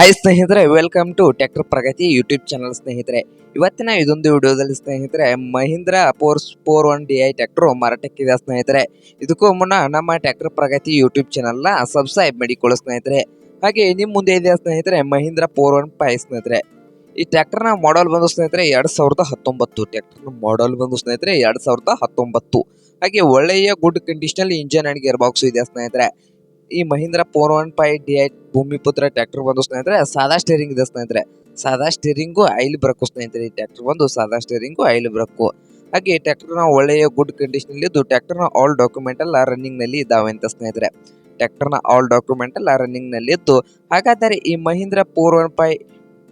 Hi ಸ್ನೇಹಿತರೆ welcome to tractor Pragati YouTube channel ಸ್ನೇಹಿತರೆ. ಇವತ್ತಿನ ಇದೊಂದು ವಿಡಿಯೋದಲ್ಲಿ ಸ್ನೇಹಿತರೆ, Mahindra four four one D I tractor ಮಾರಾಟಕ್ಕಿದೆ ಸ್ನೇಹಿತರೆ. ಇದಕ್ಕೂ ಮುನ್ನ ನಮ್ಮ ಟ್ಯಾಕ್ಟರ್ ಪ್ರಗತಿ ಯೂಟ್ಯೂಬ್ ಚಾನಲ್ನ ಸಬ್ಸ್ಕ್ರೈಬ್ ಮಾಡಿಕೊಳ್ಳಿ ಸ್ನೇಹಿತರೆ. ಹಾಗೆ ನಿಮ್ಮ ಮುಂದೆ ಇದೆ ಸ್ನೇಹಿತರೆ, ಮಹೀಂದ್ರ ಫೋರ್ ಒನ್ ಫೈ ಸ್ನೇಹಿತರೆ. ಈ ಟ್ಯಾಕ್ಟರ್ನ ಮಾಡಲ್ ಬಂದು ಸ್ನೇಹಿತರೆ, ಎರಡು ಸಾವಿರದ ಹತ್ತೊಂಬತ್ತು. ಟ್ಯಾಕ್ಟರ್ನ ಮಾಡಲ್ ಬಂದು ಸ್ನೇಹಿತರೆ, ಎರಡು ಸಾವಿರದ ಹತ್ತೊಂಬತ್ತು. ಹಾಗೆ ಒಳ್ಳೆಯ ಗುಡ್ ಕಂಡೀಷನಲ್ಲಿ ಇಂಜನ್ ಆ್ಯಂಡ್ ಗೇರ್ ಬಾಕ್ಸ್ ಇದೆ ಸ್ನೇಹಿತರೆ. ಈ Mahindra four one five D I Bhumiputra tractor ಬಂದು ಸ್ನೇಹಿತರೆ, ಸಾದಾ ಸ್ಟೇರಿಂಗ್ ಇದೆ ಸ್ನೇಹಿತರೆ. ಸಾದಾ ಸ್ಟೇರಿಂಗು ಐಲ್ ಬ್ರಕ್ಕು ಸ್ನೇಹಿತರೆ ಈ ಟ್ರ್ಯಾಕ್ಟರ್ ಬಂದು, ಸಾದಾ ಸ್ಟೇರಿಂಗು ಐಲ್ ಬ್ರಕ್ಕು ಹಾಗೆ ಈ ಟ್ರ್ಯಾಕ್ಟರ್ನ ಒಳ್ಳೆಯ ಗುಡ್ ಕಂಡೀಷನ್ ಇದ್ದು ಟ್ರ್ಯಾಕ್ಟರ್ನ ಆಲ್ ಡಾಕ್ಯುಮೆಂಟ್ ಎಲ್ಲ ರನ್ನಿಂಗ್ನಲ್ಲಿ ಇದಾವೆ ಅಂತ ಸ್ನೇಹಿತರೆ. ಟ್ರ್ಯಾಕ್ಟರ್ನ ಆಲ್ ಡಾಕ್ಯುಮೆಂಟ್ ಎಲ್ಲ ರನ್ನಿಂಗ್ನಲ್ಲಿ ಇದ್ದು, ಹಾಗಾದರೆ ಈ ಮಹೀಂದ್ರ ಫೋರ್ ಒನ್ ಫೈವ್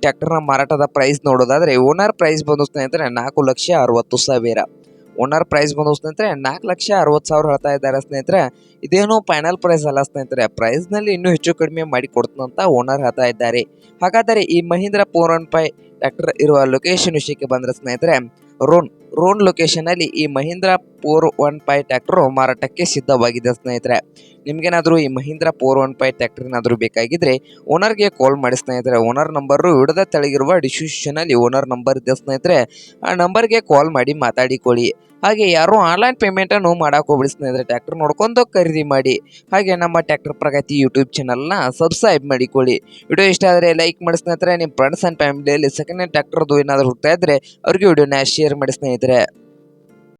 ಟ್ರ್ಯಾಕ್ಟರ್ನ ಮಾರಾಟದ ಪ್ರೈಸ್ ನೋಡೋದಾದ್ರೆ ಓನರ್ ಪ್ರೈಸ್ ಬಂದು ಸ್ನೇಹಿತರೆ ನಾಲ್ಕು ಲಕ್ಷ ಅರವತ್ತು ಸಾವಿರ. ಓನರ್ ಪ್ರೈಸ್ ಬಂದು ಸ್ನೇಹಿತರೆ, ನಾಲ್ಕು ಲಕ್ಷ ಅರವತ್ತು ಸಾವಿರ ಹೇಳ್ತಾ ಇದ್ದಾರೆ ಸ್ನೇಹಿತರೆ. ಇದೇನು ಫೈನಲ್ ಪ್ರೈಸ್ ಅಲ್ಲ ಸ್ನೇಹಿತರೆ. ಪ್ರೈಸ್ನಲ್ಲಿ ಇನ್ನೂ ಹೆಚ್ಚು ಕಡಿಮೆ ಮಾಡಿ ಕೊಡ್ತಂತ ಓನರ್ ಹೇಳ್ತಾ ಇದ್ದಾರೆ. ಹಾಗಾದರೆ ಈ Mahindra four one five tractor ಇರುವ ಲೊಕೇಶನ್ ವಿಷಯಕ್ಕೆ ಬಂದರೆ ಸ್ನೇಹಿತರೆ, ರೋನ್ ರೋನ್ ಲೊಕೇಶನ್ ಅಲ್ಲಿ ಈ Mahindra four one five tractor ಮಾರಾಟಕ್ಕೆ ಸಿದ್ಧವಾಗಿದೆ ಸ್ನೇಹಿತರೆ. ನಿಮ್ಗೇನಾದ್ರೂ ಈ ಮಹೀಂದ್ರ ಫೋರ್ ಒನ್ ಫೈ ಏನಾದರೂ ಬೇಕಾಗಿದ್ರೆ ಓನರ್ಗೆ ಕಾಲ್ ಮಾಡಿ ಸ್ನೇಹಿತರೆ. ಓನರ್ ನಂಬರು ಹಿಡಿದ ತೆಳಗಿರುವ ಡಿಸ್ಕ್ರಿಪ್ಷನ್ ಅಲ್ಲಿ ಓನರ್ ನಂಬರ್ ಇದೆ ಸ್ನೇಹಿತರೆ. ಆ ನಂಬರ್ಗೆ ಕಾಲ್ ಮಾಡಿ ಮಾತಾಡಿಕೊಳ್ಳಿ. ಹಾಗೆ ಯಾರು ಆನ್ಲೈನ್ ಪೇಮೆಂಟ್ ಅನ್ನು ಮಾಡಕ್ಕೆ ಹೋಗ್ಬಿಡಿ ಸ್ನೇಹಿತರೆ. ಟ್ರ್ಯಾಕ್ಟರ್ ನೋಡ್ಕೊಂಡು ಖರೀದಿ ಮಾಡಿ. ಹಾಗೆ ನಮ್ಮ ಟ್ರ್ಯಾಕ್ಟರ್ ಪ್ರಗತಿ ಯೂಟ್ಯೂಬ್ ಚಾನಲ್ನ ಸಬ್ಸ್ಕ್ರೈಬ್ ಮಾಡಿಕೊಳ್ಳಿ. ವಿಡಿಯೋ ಇಷ್ಟ ಆದರೆ ಲೈಕ್ ಮಾಡಿ ಸ್ನೇಹಿತರೆ. ನಿಮ್ಮ ಫ್ರೆಂಡ್ಸ್ ಆ್ಯಂಡ್ ಫ್ಯಾಮಿಲಿಯಲ್ಲಿ ಸೆಕೆಂಡ್ ಹ್ಯಾಂಡ್ ಟ್ರ್ಯಾಕ್ಟರ್ದು ಏನಾದರೂ ಹುಡ್ತಾ ಇದ್ದರೆ ಅವ್ರಿಗೆ ವಿಡಿಯೋನ ಶೇರ್ ಮಾಡಿ ಸ್ನೇಹಿತರೆ. ಇದ್ರೆ